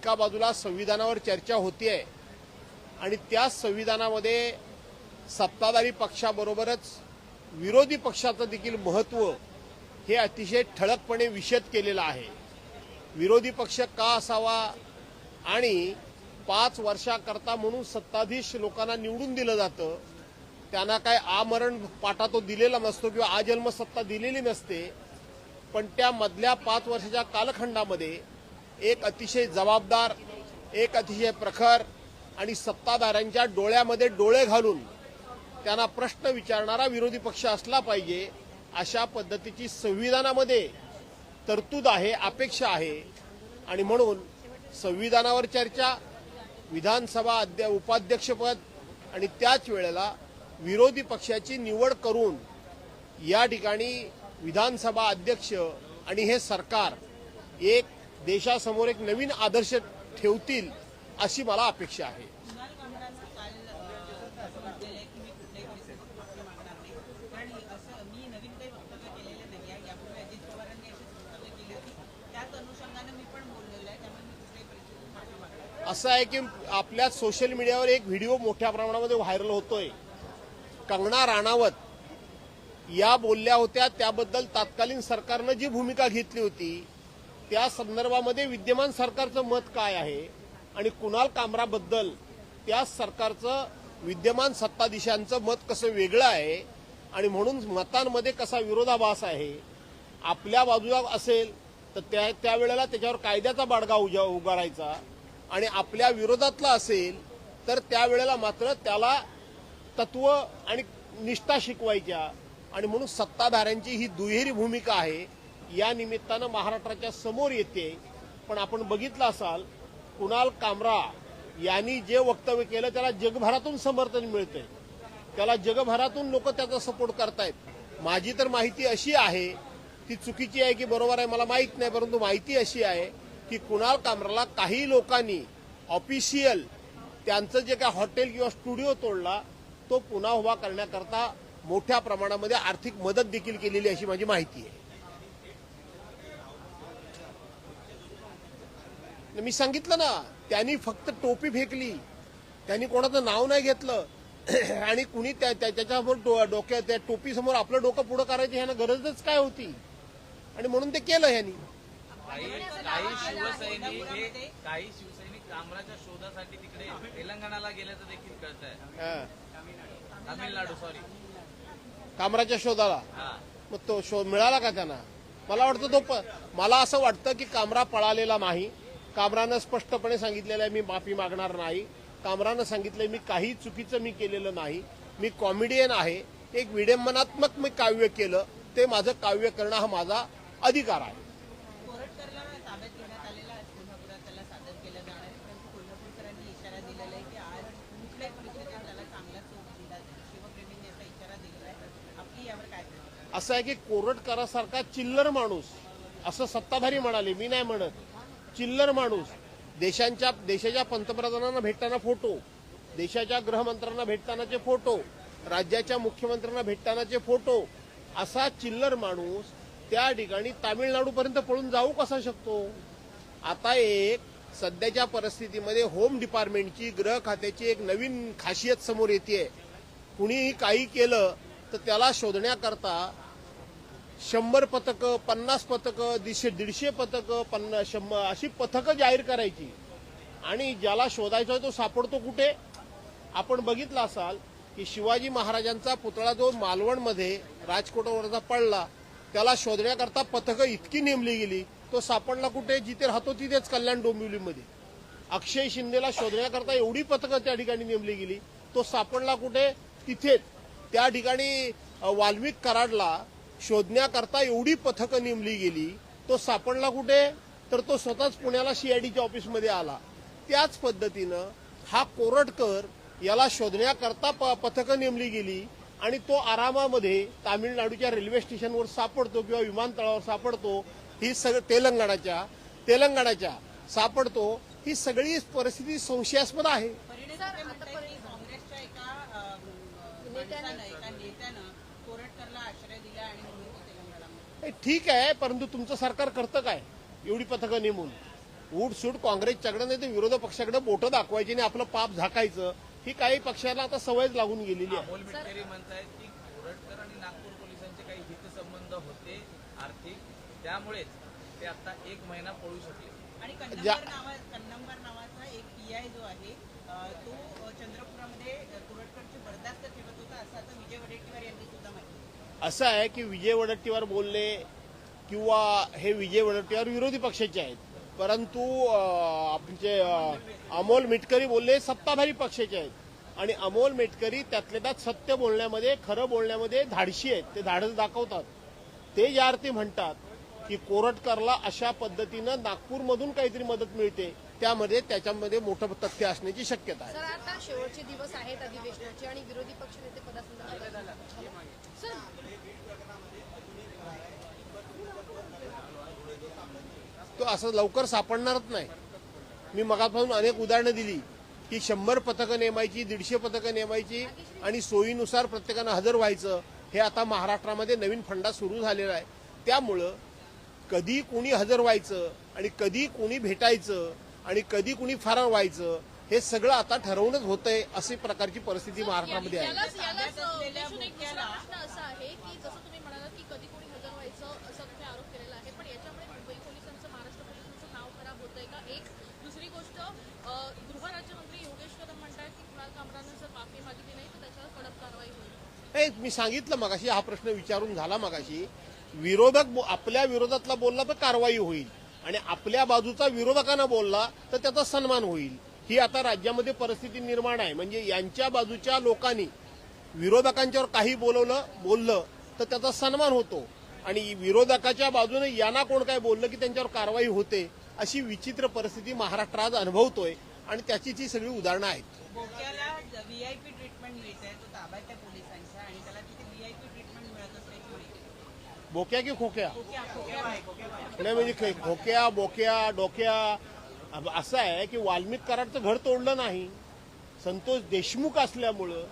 एका बाजूला संविधानावर चर्चा होतीये. आणि त्या संविधानामध्ये सत्ताधारी पक्षाबरोबरच विरोधी पक्षाचं देखील महत्त्व हे अतिशय ठळकपणे विषद केलेलं आहे. विरोधी पक्ष का असावा आणि पाच वर्षाकरता म्हणून सत्ताधीश लोकांना निवडून दिलं जातं त्यांना काय आमरण पाठा तो दिलेला नसतो किंवा आजन्म सत्ता दिलेली नसते पण त्या मधल्या पाच वर्षाच्या कालखंडामध्ये एक अतिशय जबाबदार एक अतिशय प्रखर आणि सत्ताधाऱ्यांच्या डोळ्यामध्ये डोळे घालून त्यांना प्रश्न विचारणारा विरोधी पक्ष असला पाहिजे अशा पद्धतीची संविधानामध्ये तरतूद आहे अपेक्षा आहे. आणि म्हणून संविधानावर चर्चा विधानसभा अध्या उपाध्यक्षपद आणि त्याच वेळेला विरोधी पक्षाची निवड करून या ठिकाणी विधानसभा अध्यक्ष आणि हे सरकार एक देशासमोर एक नवीन आदर्श ठेवतील अशी मला अपेक्षा आहे. असं आहे की आपल्या सोशल मीडियावर एक व्हिडिओ मोठ्या प्रमाणामध्ये व्हायरल होतोय. कंगना राणावत या बोलल्या होत्या त्याबद्दल तत्कालीन सरकारनं जी भूमिका घेतली होती त्या संदर्भामध्ये विद्यमान सरकारचं मत काय आहे? आणि कुणाल कामराबद्दल त्या सरकारचं विद्यमान सत्ताधीशांचं मत कसं वेगळं आहे? आणि म्हणून मतांमध्ये कसा विरोधाभास आहे? आपल्या बाजूला असेल तर त्या त्यावेळेला त्याच्यावर कायद्याचा बाडगा उजा उगारायचा आणि आपल्या विरोधातला असेल तर त्यावेळेला मात्र त्याला तत्व आणि निष्ठा शिकवायच्या. आणि म्हणून सत्ताधाऱ्यांची ही दुहेरी भूमिका आहे. या निमित्तानं महाराष्ट्राच्या समोर येते. पण आपण बघितलं असाल कुणाल कामरा यांनी जे वक्तव्य केलं त्याला जगभरातून समर्थन मिळतंय. त्याला जगभरातून लोक त्याचा सपोर्ट करतायत. माझी तर माहिती अशी आहे ती चुकीची आहे की बरोबर आहे मला माहीत नाही परंतु माहिती अशी आहे की कुणाल कामराला काही लोकांनी ऑफिशियल त्यांचं जे काय हॉटेल किंवा स्टुडिओ तोडला तो पुन्हा उभा करण्याकरता मोठ्या प्रमाणामध्ये आर्थिक मदत देखील केलेली अशी माझी माहिती आहे. मी सांगितलं ना त्यांनी फक्त टोपी फेकली. त्यांनी कोणाचं नाव नाही घेतलं. आणि कुणी त्या- त्या- त्याच्यासमोर डोक्या त्या टोपीसमोर आपलं डोकं पुढं करायची ह्यानं गरजच काय होती? आणि म्हणून ते केलं ह्यांनी. काही शिवसैनिक काही शिवसैनिक कामराच्या शोधासाठी तिकडे तेलंगणाला गेल्याचं देखील कळत आहे. तामिळनाडू सॉरी कामराच्या शोधाला? मग तो शोध मिळाला का त्यांना? मला वाटतं तो मला असं वाटतं की कामरा पळालेला नाही. कामरानं स्पष्टपणे सांगितलेलं आहे मी माफी मागणार नाही. कामरानं सांगितलंय मी काही चुकीचं मी केलेलं नाही. मी कॉमेडियन आहे. एक विडंबनात्मक मी काव्य केलं. ते माझं काव्य करणं हा माझा अधिकार आहे? असं आहे की कोरटकरासारखा चिल्लर माणूस असं सत्ताधारी म्हणाले मी नाही म्हणत. चिल्लर माणूस देशांच्या देशाच्या पंतप्रधानांना भेटताना फोटो देशाच्या गृहमंत्र्यांना भेटतानाचे फोटो राज्याच्या मुख्यमंत्र्यांना भेटतानाचे फोटो असा चिल्लर माणूस त्या ठिकाणी तामिळनाडूपर्यंत पळून जाऊ कसा शकतो? आता एक सध्याच्या परिस्थितीमध्ये होम डिपार्टमेंटची गृह खात्याची एक नवीन खासियत समोर येते कुणीही काही केलं तर त्याला शोधण्याकरता शंभर पथकं पन्नास पथकं दीडशे दीडशे पथकं पन्ना शंभर अशी पथकं जाहीर करायची. आणि ज्याला शोधायचा आहे तो सापडतो कुठे? आपण बघितला असाल की शिवाजी महाराजांचा पुतळा जो मालवणमध्ये राजकोटावरचा पडला त्याला शोधण्याकरता पथकं इतकी नेमली गेली. तो सापडला कुठे? जिथे राहतो तिथेच कल्याण डोंबिवलीमध्ये. अक्षय शिंदेला शोधण्याकरता एवढी पथकं त्या ठिकाणी नेमली गेली. तो सापडला कुठे? तिथेच. त्या ठिकाणी वाल्मिक कराडला शोधण्याकरता एवढी पथकं नेमली गेली तो सापडला कुठे? तर तो स्वतःच पुण्याला सीआयडीच्या ऑफिसमध्ये आला. त्याच पद्धतीनं हा कोरटकर याला शोधण्याकरता प- पथकं नेमली गेली आणि तो आरामामध्ये तामिळनाडूच्या रेल्वे स्टेशनवर सापडतो किंवा विमानतळावर सापडतो. ही सगळं तेलंगणाच्या तेलंगणाच्या सापडतो. ही सगळी परिस्थिती संशयास्पद आहे. कोरटकरला आश्रय दिला आणि म्हणून तो ठीक आहे परंतु तुमचं सरकार करतं काय? एवढी पथकं नेमून. सूट काँग्रेसच्याकडे नाही तर विरोधी पक्षाकडे बोटं दाखवायची आणि आपलं पाप झाकायचं. ही काही पक्षाला आता सवयच लागून गेलेली आहे. अमोल मिटकरी म्हणतायत की कोरटकर आणि नागपूर पोलिसांचे काही हितसंबंध होते आर्थिक त्यामुळेच ते आता एक महिना पळू शकले. आणि ज्या- कन्नंबर नावा कन्नंबर नावाचा एक पीआय जो आहे अं, तो अं, चंद्रपुरामध्ये अं, कुरटकरची बरदास्त ठेवत होता असं आता विजय वडेट्टीवार यांनी सुद्धा माहिती असं आहे की विजय वडट्टीवार बोलले किंवा हे विजय वडट्टीवार विरोधी पक्षाचे आहेत. परंतु अं, आमचे अमोल मिटकरी बोलले सत्ताधारी पक्षाचे आहेत. आणि अमोल मिटकरी त्यातल्या त्यात सत्य बोलण्यामध्ये खरं बोलण्यामध्ये धाडशी आहेत. ते धाडस दाखवतात. ते ज्या अर्थी म्हणतात की कोरटकरला अशा पद्धतीनं नागपूरमधून काहीतरी मदत मिळते. त्यामध्ये त्याच्यामध्ये मोठं तथ्य असण्याची शक्यता आहे. सर आता शेवटचे दिवस आहेत अधिवेशनाचे आणि विरोधी पदासंदर्भात तो असं लवकर सापडणारच नाही. मी मगापासून अनेक उदाहरणं दिली की शंभर पथकं नेमायची दीडशे पथकं नेमायची आणि सोयीनुसार प्रत्येकानं हजर व्हायचं हे आता महाराष्ट्रामध्ये नवीन फंडा सुरू झालेला आहे. त्यामुळं कधी कोणी हजर व्हायचं आणि कधी कोणी भेटायचं आणि कधी कोणी फरार व्हायचं हे सगळं आता ठरवूनच होतंय अशी प्रकारची परिस्थिती महाराष्ट्रामध्ये आहे. यालाच यालाच ताब्यात असलेल्या देशून एक दुसरा बोक्याला- प्रश्न असा आहे की जसं तुम्ही म्हणालात की कधी कोणी हजर व्हायचं असं तुम्ही आरोप केलेला आहे पण याच्यामुळे मुंबई पोलिसांचं महाराष्ट्र पोलिसांचं नाव खराब होतंय का? एक दुसरी गोष्ट अं, गृहराज्यमंत्री योगेश कदम म्हणतात की कुणाल कामरानं जर माफी मागितली नाही तर त्याच्यावर कडक कारवाई होईल. मी सांगितलं मगाशी हा प्रश्न विचारून झाला मगाशी. विरोधक आपल्या विरोधातला बोलला तर कारवाई होईल. आणि आपल्या बाजूचा विरोधकांना बोलला तर त्याचा सन्मान होईल. ही आता राज्यामध्ये परिस्थिती निर्माण आहे. म्हणजे यांच्या बाजूच्या लोकांनी विरोधकांच्यावर काही बोलवलं बोललं तर त्याचा सन्मान होतो. आणि विरोधकाच्या बाजूने यांना कोण काय बोललं की त्यांच्यावर कारवाई होते अशी विचित्र परिस्थिती महाराष्ट्र आज अनुभवतोय. आणि त्याची जी सगळी उदाहरणं आहेत बोक्याला व्हीआयपी ट्रीटमेंट मिळते तो ताब्यात आहे पोलिसांच्या आणि त्याला तिथे व्हीआयपी ट्रीटमेंट मिळत असल्याची माहिती आहे. बोक्या की खोक्या. नाही म्हणजे खोक्या बोक्या डोक्या. असं आहे की वाल्मिक कराडचं घर तोडलं नाही. संतोष देशमुख असल्यामुळं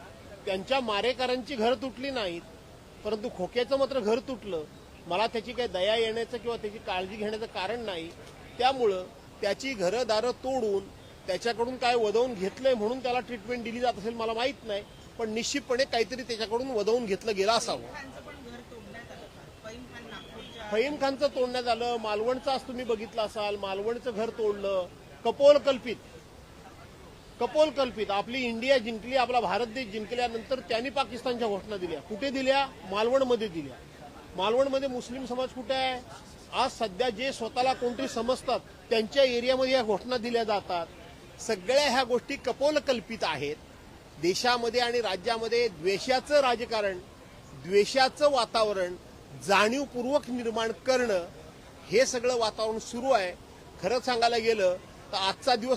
त्यांच्या मारेकरांची घर तुटली नाहीत. परंतु खोक्याचं मात्र घर तुटलं. मला त्याची काही दया येण्याचं किंवा त्याची काळजी घेण्याचं कारण नाही. त्यामुळं त्याची घरं दारं तोडून त्याच्याकडून काय वदवून घेतलंय म्हणून त्याला ट्रीटमेंट दिली जात असेल मला माहीत नाही. पण निश्चितपणे काहीतरी त्याच्याकडून वदवून घेतलं गेलं असावं खानचं पण घर तोडण्यात आलं फहीम खान नागपूरच्या फहीम खानचं तोडण्यात आलं मालवणचं आज तुम्ही बघितलं असाल मालवणचं घर तोडलं कपोल कल्पित कपोल कल्पित आपली इंडिया जिंकली आपला भारत देश जिंकल्यानंतर त्यांनी पाकिस्तानच्या घोषणा दिल्या. कुठे दिल्या? मालवणमध्ये दिल्या. मालवणमध्ये मुस्लिम समाज कुठे आहे? आज सध्या जे स्वतःला कोणतरी समजतात त्यांच्या एरियामध्ये या घोषणा दिल्या जातात. सगळ्या ह्या गोष्टी कपोल कल्पित आहेत. देशामध्ये आणि राज्यामध्ये द्वेषाचं राजकारण द्वेषाचं वातावरण जाणीवपूर्वक निर्माण करणं हे सगळं वातावरण सुरू आहे. खरं सांगायला गेलं तर आजचा दिवस